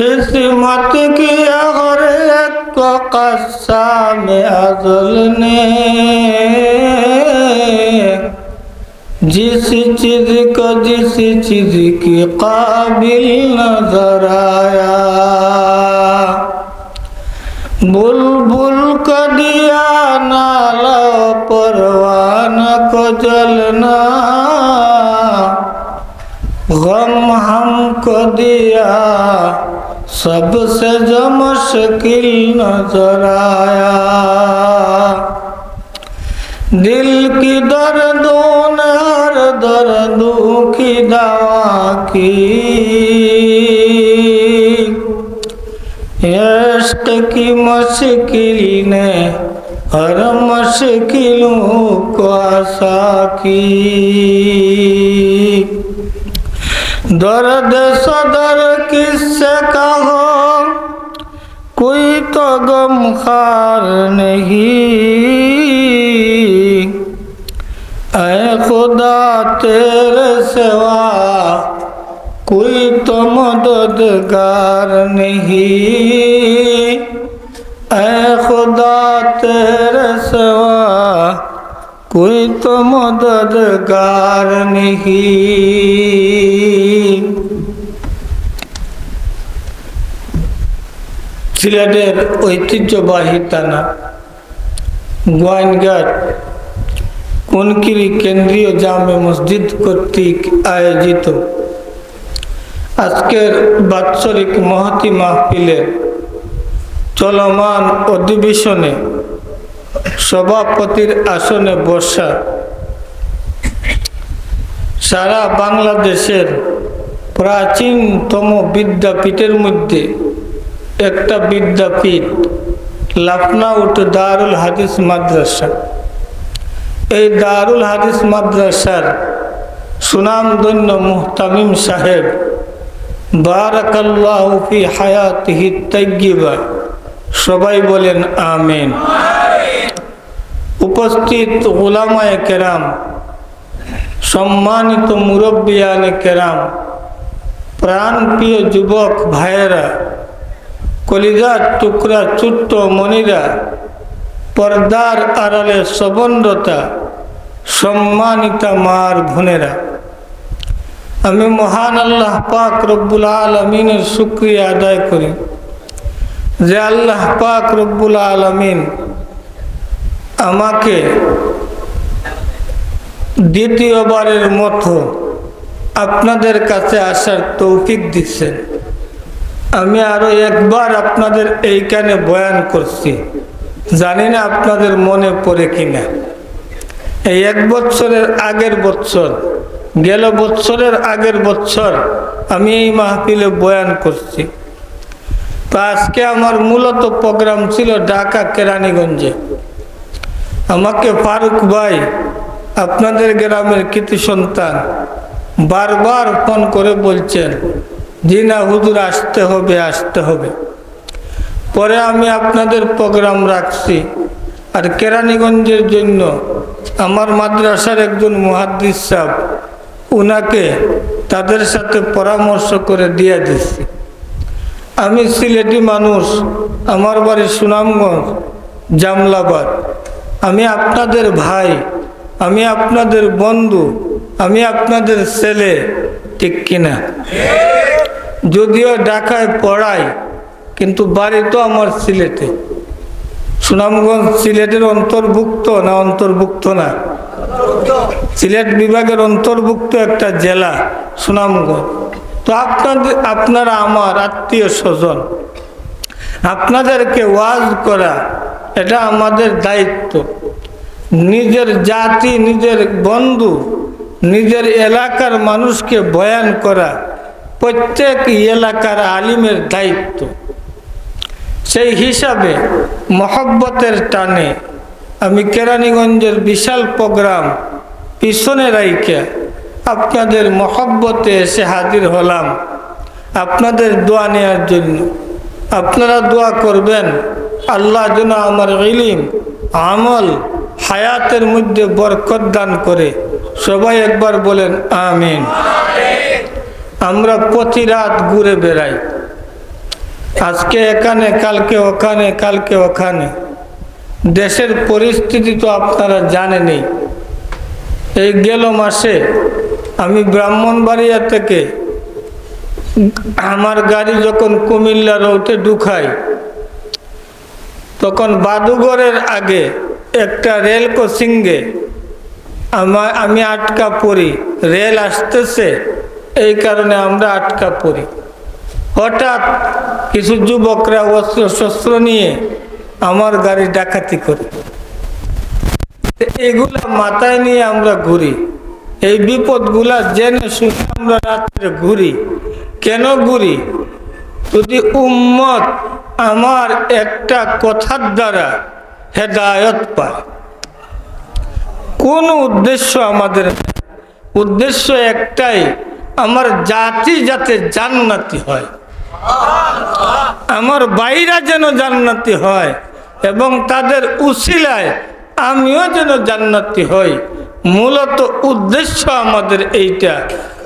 किस्मत की एक को में अजल ने। जिस चीज़ को जिस चीज़ की काबिल नज़र आया। बुलबुल को दिया नाला परवान को जलना। गम हमको दिया सबसे जो मुश्किल नज़र आया। दिल की दर्दों ने हर दर्दों की दवा की। इश्क की मुश्किल ने हर मुश्किलों को आसा की। दर्द सदर किससे कहो कोई तो गम खार नहीं ऐ खुदा तेरे सिवा कोई तो मददगार नहीं ऐ खुदा तेरे सिवा कोई तो मददगार नहीं সিলেটের ঐতিহ্যবাহী টানা গোয়াইনঘাট কোনকিরি কেন্দ্রীয় জামে মসজিদ কর্তৃক আয়োজিত আজকের বাৎসরিক মহতি মাহফিলের চলমান অধিবেশনে সভাপতির আসনে বসা। সারা বাংলাদেশের প্রাচীনতম বিদ্যাপীঠের মধ্যে একটা বিদ্যাপীঠ, লাফনাউট দারুল হাদিস মাদ্রাসা। এই দারুল হাদিস মাদ্রাসার সুনামধন্য মুহতামিম সাহেব, বারাকাল্লাহ ফি হায়াতিহি তাইয়িবা সবাই বলেন আমিন। উপস্থিত গোলামায় কেরাম, সম্মানিত মুরব্বিয়ানে কেরাম, প্রাণপ্রিয় যুবক ভাইয়েরা, কলিজার টুকরা চুট্ট মনিরা, পর্দার আড়ালে সবন্দতা সম্মানিতা মার বোনেরা, আমি মহান আল্লাহ পাক রব্বুল আলমিনের শুক্রিয়া আদায় করি যে আল্লাহ পাক রব্বুল আলমিন আমাকে দ্বিতীয়বারের মতো আপনাদের কাছে আসার তৌফিক দিচ্ছেন। আমি আরও একবার আপনাদের এইখানে বয়ান করছি। জানি না আপনাদের মনে পড়ে কিনা। এই এক বছরের আগের বছর, গেল বছরের আগের বছর আমি এই মাহফিলে বয়ান করছি। তো আজকে আমার মূলত প্রোগ্রাম ছিল ঢাকা কেরানীগঞ্জে। আমাকে ফারুক ভাই, আপনাদের গ্রামের কৃতি সন্তান, বারবার ফোন করে বলছেন, জি না আসতে হবে আসতে হবে। পরে আমি আপনাদের প্রোগ্রাম রাখছি। আর কেরানীগঞ্জের জন্য আমার মাদ্রাসার একজন মুহাদ্দিস সাহ উনাকে তাদের সাথে পরামর্শ করে দিয়ে দিচ্ছি। আমি সিলেটি মানুষ, আমার বাড়ি সুনামগঞ্জ, জামলাবাদ। আমি আপনাদের ভাই, আমি আপনাদের বন্ধু, আমি আপনাদের ছেলে, ঠিক কিনা? যদিও ঢাকায় পড়াই, কিন্তু বাড়ি তো আমার সিলেটে। সুনামগঞ্জ সিলেটের অন্তর্ভুক্ত না অন্তর্ভুক্ত না? সিলেট বিভাগের অন্তর্ভুক্ত একটা জেলা, সুনামগঞ্জ। তো আপনাদের, আপনারা আমার আত্মীয় স্বজন, আপনাদেরকে ওয়াজ করা এটা আমাদের দায়িত্ব। নিজের জাতি, নিজের বন্ধু, নিজের এলাকার মানুষকে বয়ান করা প্রত্যেক এলাকার আলিমের দায়িত্ব। সেই হিসাবে মহব্বতের টানে আমি কেরানীগঞ্জের বিশাল প্রোগ্রাম পিছনে রাইকে আপনাদের মহব্বতে এসে হাজির হলাম। আপনাদের দোয়া নেওয়ার জন্য। আপনারা দোয়া করবেন আল্লাহ যেন আমার ইলিম, আমল, হায়াতের মধ্যে বরকত দান করে। সবাই একবার বলেন, আমিন। আমরা প্রতি রাত ঘুরে বেড়াই। আজকে এখানে, কালকে ওখানে কালকে ওখানে। দেশের পরিস্থিতি তো আপনারা জানেনই। এই গেল মাসে আমি ব্রাহ্মণবাড়িয়া থেকে আমার গাড়ি যখন কুমিল্লা রোডে ঢুকাই তখন বাদুগড়ের আগে একটা রেল ক্রসিংয়ে আমার আমি আটকা পড়ি। রেল আসতেছে, এই কারণে আমরা আটকা পড়ি। হঠাৎ কিছু যুবকরা অস্ত্র শস্ত্র নিয়ে আমার গাড়ি ডাকাতি করে। এগুলা মাথায় নিয়ে আমরা ঘুরি। এই বিপদগুলা জেনে শুনে আমরা রাত্রে ঘুরি। কেন ঘুরি? যদি উম্মত আমার একটা কথার দ্বারা হেদায়ত পায়। কোন উদ্দেশ্য আমাদের উদ্দেশ্য একটাই, আমার জাতি যাতে জান্নাতি হয়। আমার বাইরা যেন জান্নাতি হয় এবং তাদের উশিলায় আমিও যেন জান্নাতি হই। মূলত উদ্দেশ্য আমাদের এইটা।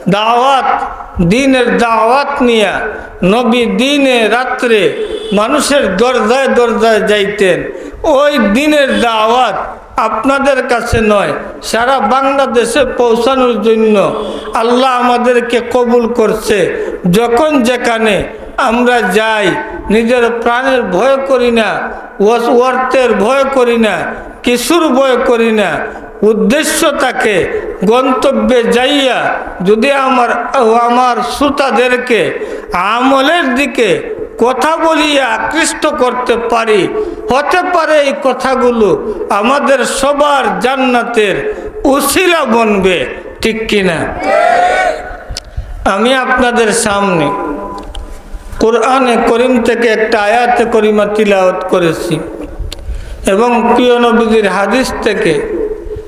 দাওয়াত, দিনের দাওয়াত নিয়ে নবী দিনে রাত্রে মানুষের দরজায় দরজায় যাইতেন। ওই দিনের দাওয়াত আপনাদের কাছে নয়, সারা বাংলাদেশে পৌঁছানোর জন্য আল্লাহ আমাদেরকে কবুল করছে। যখন যেখানে আমরা যাই, নিজের প্রাণের ভয় করি না অর্থের ভয় করি না কিছুর ভয় করি না। উদ্দেশ্য থাকে গন্তব্যে যাইয়া যদি আমার আমার শ্রোতাদেরকে আমলের দিকে কথা বলিয়া আকৃষ্ট করতে পারি, হতে পারে এই কথাগুলো আমাদের সবার জান্নাতের উশিলা বনবে, ঠিক কিনা? আমি আপনাদের সামনে কোরআনে করিম থেকে একটা আয়াতে করিমা তিলাওয়াত করেছি। এবং প্রিয় নবীজির হাদিস থেকে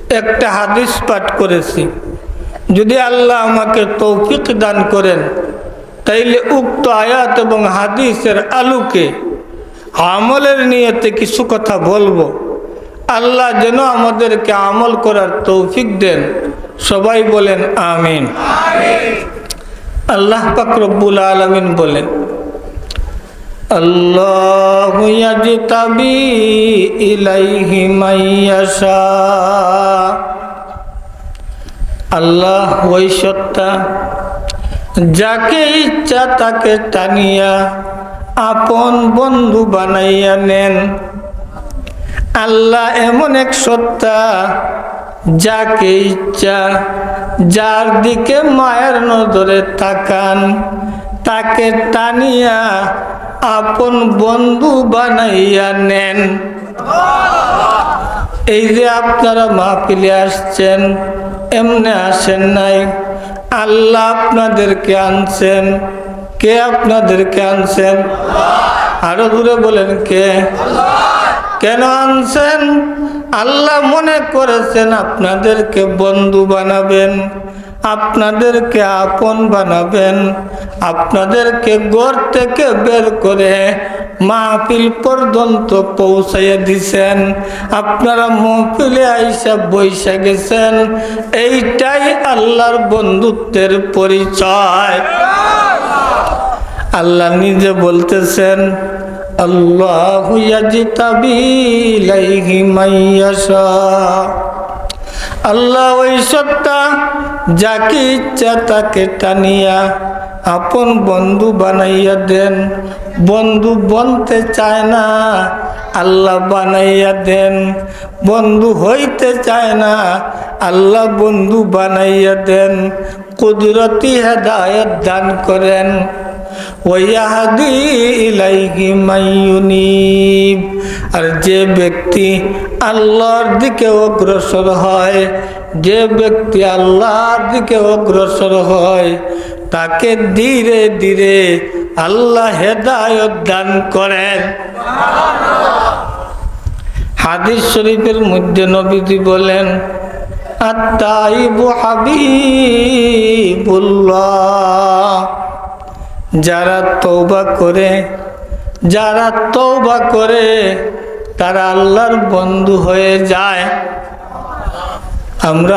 একটা হাদিস পাঠ করেছি। যদি আল্লাহ আমাকে তৌফিক দান করেন, তাইলে উক্ত আয়াত এবং হাদিসের আলুকে আমলের নিয়তে কিছু কথা বলব। আল্লাহ যেন আমাদেরকে আমল করার তৌফিক দেন। সবাই বলেন, আমিন। আল্লাহ পাক আলমিন বলেন আল্লাহ ইয়াজতাবি ইলাইহি মাইয়াশা আল্লাহ ওই সত্তা যাকে ইচ্ছা তাকে টানিয়া আপন বন্ধু বানাইয়া নেন। আল্লাহ এমন এক সত্তা, যাকে ইচ্ছা যার দিকে মায়ের নজরে তাকান। তাকে টানিয়া আপন বন্ধু বানাইয়া নেন। এই যে আপনারা মা মাহফিলে আসছেন, এমনি আসেন নাই। আল্লাহ আপনাদেরকে আনছেন। কে আপনাদেরকে আনছেন? আরও দূরে বলেন কে? কেন আনছেন? আল্লাহ মনে করেছেন আপনাদেরকে বন্ধু বানাবেন। আপনাদেরকে আপন বানাবেন, আপনাদেরকে ঘর থেকে বের করে মাহফিল পর্যন্ত পৌঁছাইয়া দিছেন। আপনারা মহফিলে আইসা বৈশা গেছেন। এইটাই আল্লাহর বন্ধুত্বের পরিচয়। আল্লাহ নিজে বলতেছেন, আল্লাহ আল্লাহ ওই সত্তা যাকে ইচ্ছা তাকে টানিয়া আপন বন্ধু বানাইয়া দেন। বন্ধু বনতে চায় না, আল্লাহ বানাইয়া দেন। বন্ধু হইতে চায় না, আল্লাহ বন্ধু বানাইয়া দেন। কুদরতি হেদায়ত দান করেন। আর যে ব্যক্তি আল্লাহর দিকে অগ্রসর হয় যে ব্যক্তি আল্লাহর দিকে অগ্রসর হয়, তাকে ধীরে ধীরে আল্লাহ হেদায়ত দান করেন। হাদিস শরীফের মধ্যে নবীজি বলেন যারা তৌবা করে, যারা তৌবা করে, তারা আল্লাহর বন্ধু হয়ে যায়। আমরা